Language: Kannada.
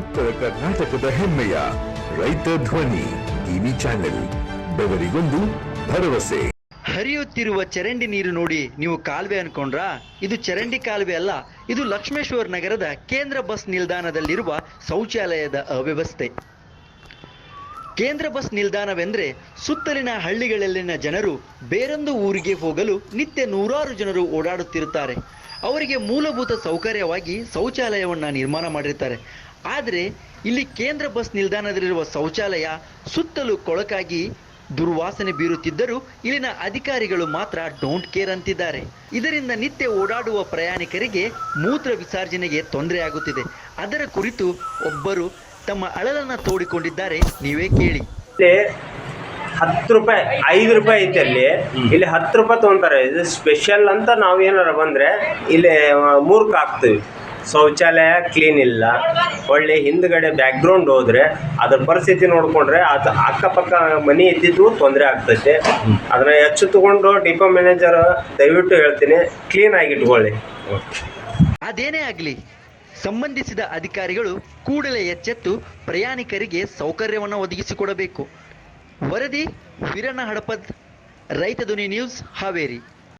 ಉತ್ತರ ಕರ್ನಾಟಕದ ಹೆಮ್ಮೆಯ ರೈತ ಧ್ವನಿ ಟಿವಿ ಚಾನೆಲ್, ಬೆವರಿಗೊಂದು ಭರವಸೆ. ಹರಿಯುತ್ತಿರುವ ಚರಂಡಿ ನೀರು ನೋಡಿ ನೀವು ಕಾಲುವೆ ಅನ್ಕೊಂಡ್ರಾ? ಇದು ಚರಂಡಿ ಕಾಲುವೆ ಅಲ್ಲ, ಇದು ಲಕ್ಷ್ಮೇಶ್ವರ ನಗರದ ಕೇಂದ್ರ ಬಸ್ ನಿಲ್ದಾಣದಲ್ಲಿರುವ ಶೌಚಾಲಯದ ಅವ್ಯವಸ್ಥೆ. ಕೇಂದ್ರ ಬಸ್ ನಿಲ್ದಾಣವೆಂದರೆ ಸುತ್ತಲಿನ ಹಳ್ಳಿಗಳಲ್ಲಿನ ಜನರು ಬೇರೊಂದು ಊರಿಗೆ ಹೋಗಲು ನಿತ್ಯ ನೂರಾರು ಜನರು ಓಡಾಡುತ್ತಿರುತ್ತಾರೆ. ಅವರಿಗೆ ಮೂಲಭೂತ ಸೌಕರ್ಯವಾಗಿ ಶೌಚಾಲಯವನ್ನು ನಿರ್ಮಾಣ ಮಾಡಿರ್ತಾರೆ. ಆದರೆ ಇಲ್ಲಿ ಕೇಂದ್ರ ಬಸ್ ನಿಲ್ದಾಣದಲ್ಲಿರುವ ಶೌಚಾಲಯ ಸುತ್ತಲೂ ಕೊಳಕಾಗಿ ದುರ್ವಾಸನೆ ಬೀರುತ್ತಿದ್ದರೂ ಇಲ್ಲಿನ ಅಧಿಕಾರಿಗಳು ಮಾತ್ರ ಡೋಂಟ್ ಕೇರ್ ಅಂತಿದ್ದಾರೆ. ಇದರಿಂದ ನಿತ್ಯ ಓಡಾಡುವ ಪ್ರಯಾಣಿಕರಿಗೆ ಮೂತ್ರ ವಿಸರ್ಜನೆಗೆ ತೊಂದರೆಯಾಗುತ್ತಿದೆ ಅದರ ಕುರಿತು ಒಬ್ಬರು ತಮ್ಮ ಅಳಲನ್ನು ತೋಡಿಕೊಂಡಿದ್ದಾರೆ. ನೀವೇ ಕೇಳಿ. ಹತ್ತು ರೂಪಾಯಿ ಐದು ರೂಪಾಯಿ ಐತೆ ಅಲ್ಲಿ. ಇಲ್ಲಿ ಹತ್ತು ರೂಪಾಯಿ ತೊಗೊಂತಾರೆ. ಇದು ಸ್ಪೆಷಲ್ ಅಂತ ನಾವು ಏನಾರ ಬಂದರೆ ಇಲ್ಲಿ ಮೂರ್ಖ ಆಗ್ತೀವಿ. ಶೌಚಾಲಯ ಕ್ಲೀನ್ ಇಲ್ಲ. ಒಳ್ಳೆ ಹಿಂದ್ಗಡೆ ಬ್ಯಾಕ್ಗ್ರೌಂಡ್ ಹೋದ್ರೆ ಅದ್ರ ಪರಿಸ್ಥಿತಿ ನೋಡಿಕೊಂಡ್ರೆ ಅದು ಅಕ್ಕಪಕ್ಕ ಮನೆ ಇದ್ದಿದ್ದು ತೊಂದರೆ ಆಗ್ತೈತೆ. ಅದನ್ನ ಹೆಚ್ಚು ತಗೊಂಡು ಡಿಪೋ ಮ್ಯಾನೇಜರ್ ದಯವಿಟ್ಟು ಹೇಳ್ತೀನಿ ಕ್ಲೀನ್ ಆಗಿ ಇಟ್ಕೊಳ್ಳಿ ಅದೇನೇ ಆಗಲಿ, ಸಂಬಂಧಿಸಿದ ಅಧಿಕಾರಿಗಳು ಕೂಡಲೇ ಎಚ್ಚೆತ್ತು ಪ್ರಯಾಣಿಕರಿಗೆ ಸೌಕರ್ಯವನ್ನು ಒದಗಿಸಿಕೊಡಬೇಕು. ವರದಿ ವೀರಣ್ಣ ಹಡಪದ್ ರೈತ ಧ್ವನಿ ನ್ಯೂಸ್ ಹಾವೇರಿ.